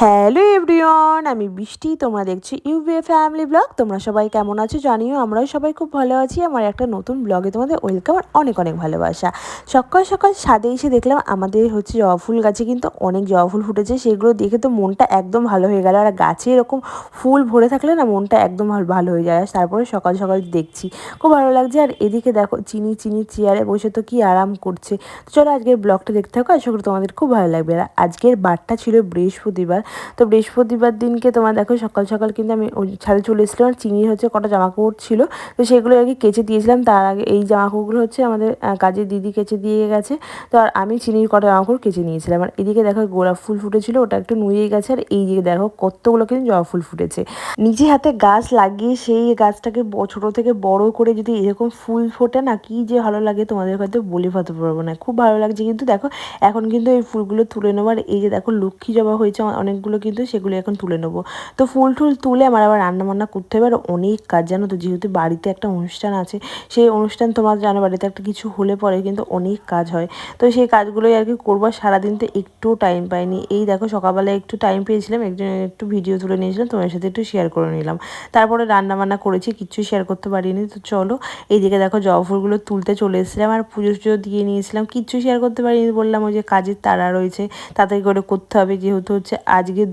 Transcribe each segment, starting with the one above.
Hello everyone, আমি বৃষ্টি, তোমরা দেখছ ইউবিএ ফ্যামিলি ব্লগ। তোমরা সবাই কেমন আছো জানিও, আমরাও সবাই খুব ভালো আছি। আমার একটা নতুন ব্লগে তোমাদের ওয়েলকাম আর অনেক অনেক ভালোবাসা। সকাল সকাল সাদে এসে দেখলাম আমাদের হচ্ছে জবা ফুল গাছে কিন্তু অনেক জবা ফুল ফুটেছে। সেগুলো দেখে তো মনটা একদম ভালো হয়ে গেল। আর গাছে এরকম ফুল ভরে থাকলে না মনটা একদম ভালো- হয়ে যায়। তারপরে সকাল সকাল দেখছি, খুব ভালো লাগছে। আর এদিকে দেখো চিনি চিনি চেয়ারে বসে তো কি আরাম করছে। চলো আজকের ব্লগটা দেখতে থাকো। আশা করি তোমাদের খুব ভালো লাগবে। আর আজকের বারটা ছিল বৃহস্পতিবার। তো বৃহস্পতিবার দিনকে তোমার দেখো সকাল সকাল কিন্তু আমি ওই ছাদে চলে এসেছিলাম আর চিনির হচ্ছে কটা জামা কাপড় ছিল। তো সেগুলো কি কেচে দিয়েছিলাম, তার আগে এই জামা কাপড়গুলো হচ্ছে আমাদের কাজের দিদি কেচে দিয়ে গেছে। তো আর আমি চিনির কটা জামা কাপড় কেচে নিয়েছিলাম। আর এদিকে দেখো গোলাপ ফুল ফুটেছিল, ওটা একটু নুয়ে গেছে। আর এই দিকে দেখো কতগুলো কিন্তু জবা ফুল ফুটেছে। নিজে হাতে গাছ লাগিয়ে সেই গাছটাকে ছোটো থেকে বড় করে যদি এরকম ফুল ফোটে না, কি যে ভালো লাগে তোমাদের হয়তো বলে ভাতে পারব না। খুব ভালো লাগছে কিন্তু দেখো, এখন কিন্তু এই ফুলগুলো তুলে নেব। আর এই যে দেখো লক্ষ্মী জবা হয়েছে অনেকগুলো কিন্তু সেগুলো এখন তুলে নেব। তো ফুল টুল তুলে আমার আবার রান্নাবান্না করতে হবে। আর অনেক কাজ জানো তো, যেহেতু বাড়িতে একটা অনুষ্ঠান আছে, সেই অনুষ্ঠান তোমার জানো বাড়িতে একটা কিছু হলে পরে কিন্তু অনেক কাজ হয়। তো সেই কাজগুলোই আর কি করব। সারাদিন তো একটু টাইম পাইনি। এই দেখো সকালবেলা একটু টাইম পেয়েছিলাম, একজন একটু ভিডিও তুলে নিয়েছিলাম তোমার সাথে একটু শেয়ার করে নিলাম। তারপরে রান্না বান্না করেছি কিচ্ছু শেয়ার করতে পারিনি। তো চলো, এইদিকে দেখো জবা ফুলগুলো তুলতে চলে এসেছিলাম। আর পুজো টুজো দিয়ে নিয়েছিলাম কিচ্ছু শেয়ার করতে পারিনি বললাম, ওই যে কাজের তারা রয়েছে, তাড়াতাড়ি করে করতে হবে। যেহেতু হচ্ছে আজকে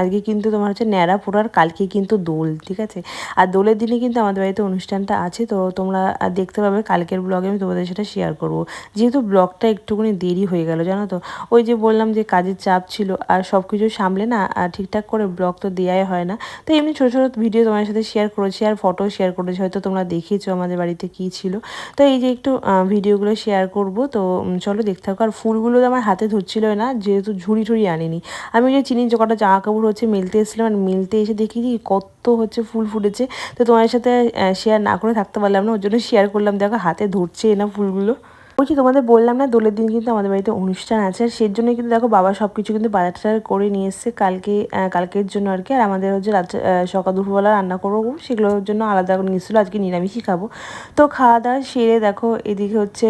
আজকে কিন্তু তোমার হচ্ছে ন্যাড়া পোড়ার কালকে কিন্তু দোল, ঠিক আছে? আর দোলের দিনে কিন্তু আমাদের বাড়িতে অনুষ্ঠানটা আছে, তো তোমরা দেখতে পাবে কালকের ব্লগে আমি তোমাদের সেটা শেয়ার করব। যেহেতু ব্লগটা একটুখানি দেরি হয়ে গেল, জানো তো? ওই যে বললাম যে কাজের চাপ ছিল, আর সব কিছু সামলে না, আর ঠিকঠাক করে ব্লগ তো দেওয়াই হয় না। তো এমনি ছোটো ছোটো ভিডিও তোমার সাথে শেয়ার করেছি, আর ফটো শেয়ার করেছি, হয়তো তোমরা দেখেছ আমাদের বাড়িতে কী ছিল। তো এই যে একটু ভিডিওগুলো শেয়ার করব, তো চলো দেখতে থাকো। আর ফুলগুলো তো আমার হাতে ধরছিল না, যেহেতু ঝুড়ি ঝুড়ি আনিনি। আমি ওই যে চিনি কটা জামা কাপড় হচ্ছে মেলতে এসেছিলাম আর মেলতে এসে দেখি কি কত হচ্ছে, ফুল ফুটেছে। তো তোমাদের সাথে শেয়ার না করে থাকতে পারলাম না, ওর জন্য শেয়ার করলাম। দেখো হাতে ধরছে না ফুলগুলো। বলছি, তোমাদের বললাম না, দোলের দিন কিন্তু আমাদের বাড়িতে অনুষ্ঠান আছে। আর সেই জন্য কিন্তু দেখো, বাবা সব কিছু কিন্তু বাজার টাজার করে নিয়ে এসছে। কালকে কালকের জন্য আর কি। আর আমাদের হচ্ছে রাত্রে সকাল দুপুরবেলা রান্না করব, সেগুলোর জন্য আলাদা করে নিয়ে এসেছিল আজকে নিরামিষই খাব। তো খাওয়া দাওয়া সেরে দেখো, এদিকে হচ্ছে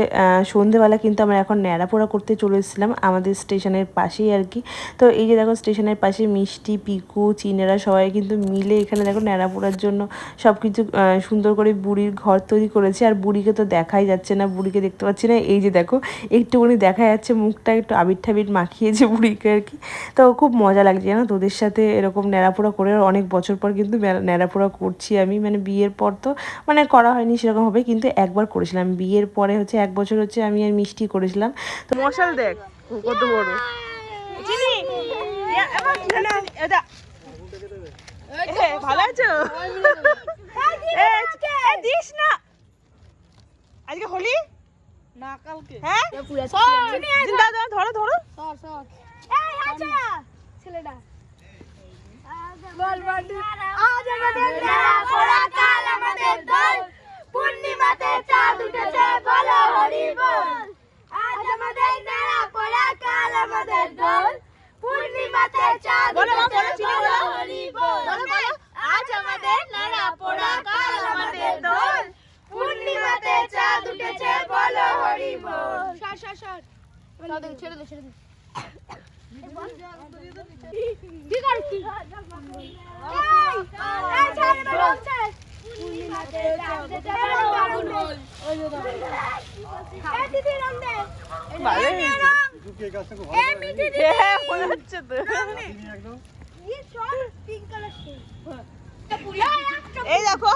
সন্ধেবেলা কিন্তু আমরা এখন ন্যাড়াপোড়া করতে চলে এসেছিলাম আমাদের স্টেশনের পাশেই আর কি। তো এই যে দেখো, স্টেশনের পাশে মিষ্টি, পিকু, চিনেরা সবাই কিন্তু মিলে এখানে দেখো ন্যাড়াপোড়ার জন্য সব কিছু সুন্দর করে বুড়ির ঘর তৈরি করেছে। আর বুড়িকে তো দেখাই যাচ্ছে না, বুড়িকে দেখতে পাচ্ছি না। এই যে দেখো, একটুখানি দেখা যাচ্ছে মুখটা একটু আবির ঠাবির মাখিয়েছে বুড়িকে আর কি। তো খুব মজা লাগছে জানো, তোদের সাথে এরকম ন্যাড়াপোড়া করে অনেক বছর পর কিন্তু ন্যাড়া- ন্যাড়াপোড়া করছি আমি মানে বিয়ের পর তো মানে করা হয়নি সেরকমভাবে কিন্তু একবার করেছিলাম। বিয়ের পরে হচ্ছে এক বছর হচ্ছে আমি আর মিষ্টি করেছিলাম। তো মশাল দেখ, কত বড় চিনি এটা ভালো আছো এ, এ, দিস না আজকে হোলি না কালকে হ্যাঁ দাও দাও ধরো ধরো সর সর এই আছে ছেলেটা বল বল আজ আমাদের মেলা পড়া কাল আমাদের দোল। পূর্ণিমাতে চাঁদ উঠেছে বলো হরি বল। আজ আমাদের মেলা পড়া কাল আমাদের দোল। পূর্ণিমাতে চাঁদ উঠেছে বলো বলো। হরি বল বলো, বলো। আজ আমাদের মেলা পড়া কাল আমাদের দোল। পূর্ণিমাতে চাঁদ উঠেছে বলো হরি বল। সর সর সর। ছেড়ে দে ছেড়ে দে। এই দেখো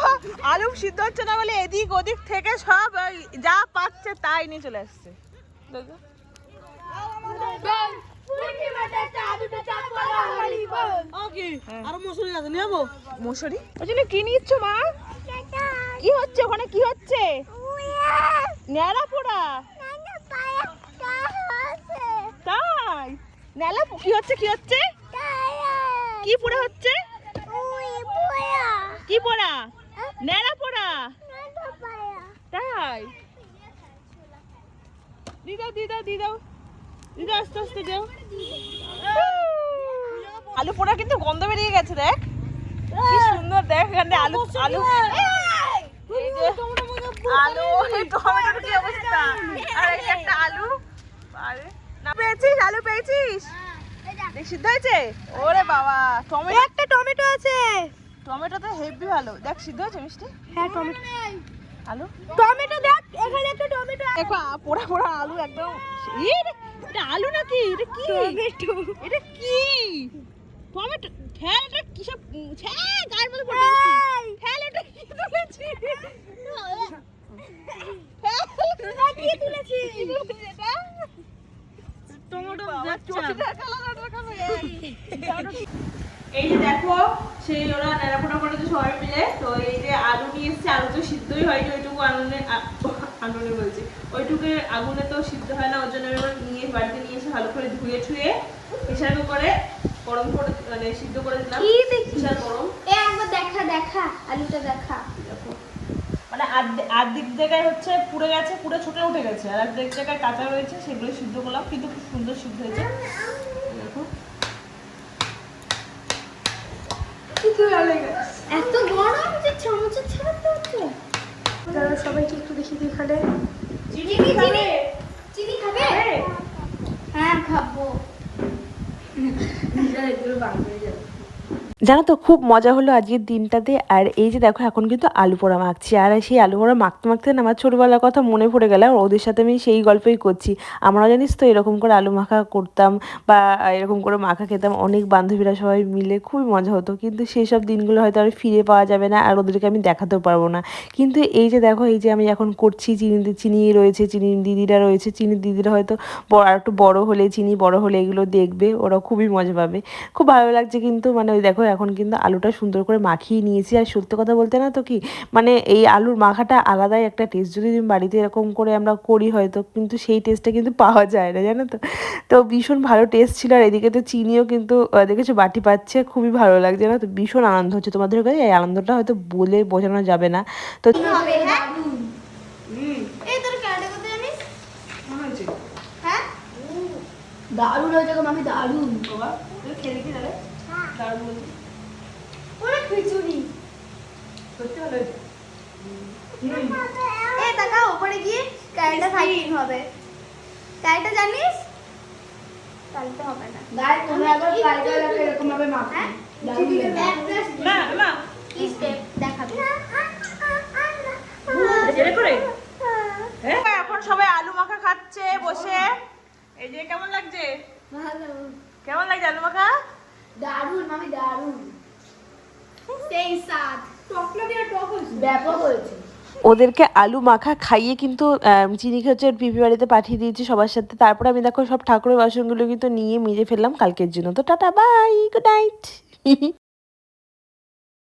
আলু সিদ্ধ হচ্ছে না বলে এদিক ওদিক থেকে সব যা পাচ্ছে তাই নিয়ে চলে আসছে। দেখো। ওই জন্য কি নিচ্ছ মা? কি হচ্ছে ওখানে? কি হচ্ছে? ন্যাড়া পোড়া তাই? ন্যালা কি হচ্ছে কি হচ্ছে? কি পোড়া হচ্ছে? কি পোড়া? ন্যাড়া পোড়া তাই দিদাও দিদাও দিদাও দিদাও আস্তে আস্তে যাও আলু পোড়া কিন্তু গন্ধ বেরিয়ে গেছে দেখ। কি সুন্দর দেখ এখানে আলু আলু আলু টমেটোর কি অবস্থা? আর এই একটা আলু? আরে না। পেয়েছিস? আলু পেয়েছিস? সিদ্ধ হয়েছে? ওরে বাবা টমেটো একটা টমেটো আছে। টমেটো তো হেভি ভালো। দেখ সিদ্ধ হয়েছে মিষ্টি? হ্যাঁ টমেটো। আলু? টমেটো দেখ এখানে একটা টমেটো দেখো পোড়া পোড়া আলু একদম। এটা আলু নাকি? এটা কি? টমেটো। এটা কি? টমেটো ফেল এটা কি সব ছ্যা গায়ের মধ্যে পড়ে মিষ্টি ফেল এটা কি তুলেছি ফেল কি তুলেছি কি তুলেছি এটা টমেটো এই যে দেখো সেই ওরা নেড়াপোড়া করেছে সবাই মিলে তো এই যে আলু নিয়ে এসছে আলু তো সিদ্ধই হয়নি ওইটুকু আগুনে আগুনে বলছি ওইটুকু আগুনে তো সিদ্ধ হয় না ওর জন্য নিয়ে বাড়িতে নিয়ে এসে ভালো করে ধুয়ে ছুয়ে প্রেশার করে গরম করে মানে সিদ্ধ করে দিলাম। কি দেখছিস? গরম। এ একবার দেখা দেখা আলুটা দেখা। দেখো। মানে আর্ধে- আর্ধেক জায়গায় হচ্ছে পুড়ে গেছে পুড়ে ছোটে উঠে গেছে আর আর্ধেক জায়গায় কাঁচা রয়েছে সেগুলো সিদ্ধ করলাম কিন্তু খুব সুন্দর সিদ্ধ হয়েছে দেখো এত গরম যে চামচে ছাড়াতে হচ্ছে দাদা সবাইকে একটু দেখি দিয়ে এখানে চিনি খাবে? চিনি খাবে? খাবে? হ্যাঁ খাব। জানো তো, খুব মজা হলো আজকের দিনটাতে। আর এই যে দেখো, এখন কিন্তু আলু পোড়া মাখছি। আর সেই আলু পোড়া মাখতে মাখতে না আমার ছোটোবেলার কথা মনে পড়ে গেল। ওদের সাথে আমি সেই গল্পই করছি। আমরা জানিস তো, এরকম করে আলু মাখা করতাম বা এরকম করে মাখা খেতাম। অনেক বান্ধবীরা সবাই মিলে খুবই মজা হতো। কিন্তু সেই সব দিনগুলো হয়তো আর ফিরে পাওয়া যাবে না, আর ওদেরকে আমি দেখাতেও পারব না। কিন্তু এই যে দেখো, এই যে আমি এখন করছি, চিনি চিনি রয়েছে, চিনি দিদিরা রয়েছে, চিনি দিদিরা হয়তো বড়, আর একটু বড় হলে, চিনি বড় হলে এগুলো দেখবে। ওরা খুবই মজা পাবে। খুব ভালো লাগছে কিন্তু মানে ওই দেখো এখন কিন্তু আলুটা সুন্দর করে মাখিয়ে নিয়েছি। আর সত্যি কথা বলতে না তো কি মানে এই আলুর মাখাটা আলাদাই একটা টেস্ট যদি তুমি বাড়িতে এরকম করে আমরা করি হয়তো কিন্তু সেই টেস্টটা কিন্তু পাওয়া যায় না জানো তো? তো ভীষণ ভালো টেস্ট ছিল। আর এদিকে তো চিনিও কিন্তু দেখেছ বাটি পাচ্ছে খুবই ভালো লাগছে না তো? ভীষণ আনন্দ হচ্ছে তোমাদের কাছে। এই আনন্দটা হয়তো বলে বোঝানো যাবে না। তো হ্যাঁ? হ্যাঁ? দারুণ হয়েছে গো মামি দারুণ। খেলে কি যাবে দারুণ পুরো খিচুড়ি সত্যি ভালো হয়েছে এ উপরে গিয়ে ক্যারেটা ফাইটিং হবে। ক্যারেটা জানিস? চালতে হবে না। গায়ে তোমরা একবার ট্রাই করে এরকম ভাবে মাখো হ্যাঁ? দারুণ লাগবে। না না কি স্টেপ দেখাবে। এরে করে হ্যাঁ এখন সবাই আলু মাখা খাচ্ছে বসে। এই যে কেমন লাগছে? ভালো। কেমন লাগছে আলু মাখা? দারুণ মামি দারুণ। সেই স্বাদ। টকলা দিয়ে টক হয়েছে? ব্যাপক হয়েছে। ওদেরকে আলু মাখা খাইয়ে কিন্তু চিনি চিনিকে হচ্ছে পিপি বাড়িতে পাঠিয়ে দিয়েছি সবার সাথে। তারপরে আমি দেখো সব ঠাকুরের বাসনগুলো কিন্তু নিয়ে মিজে ফেললাম কালকের জন্য। তো টাটা বাই গুড নাইট।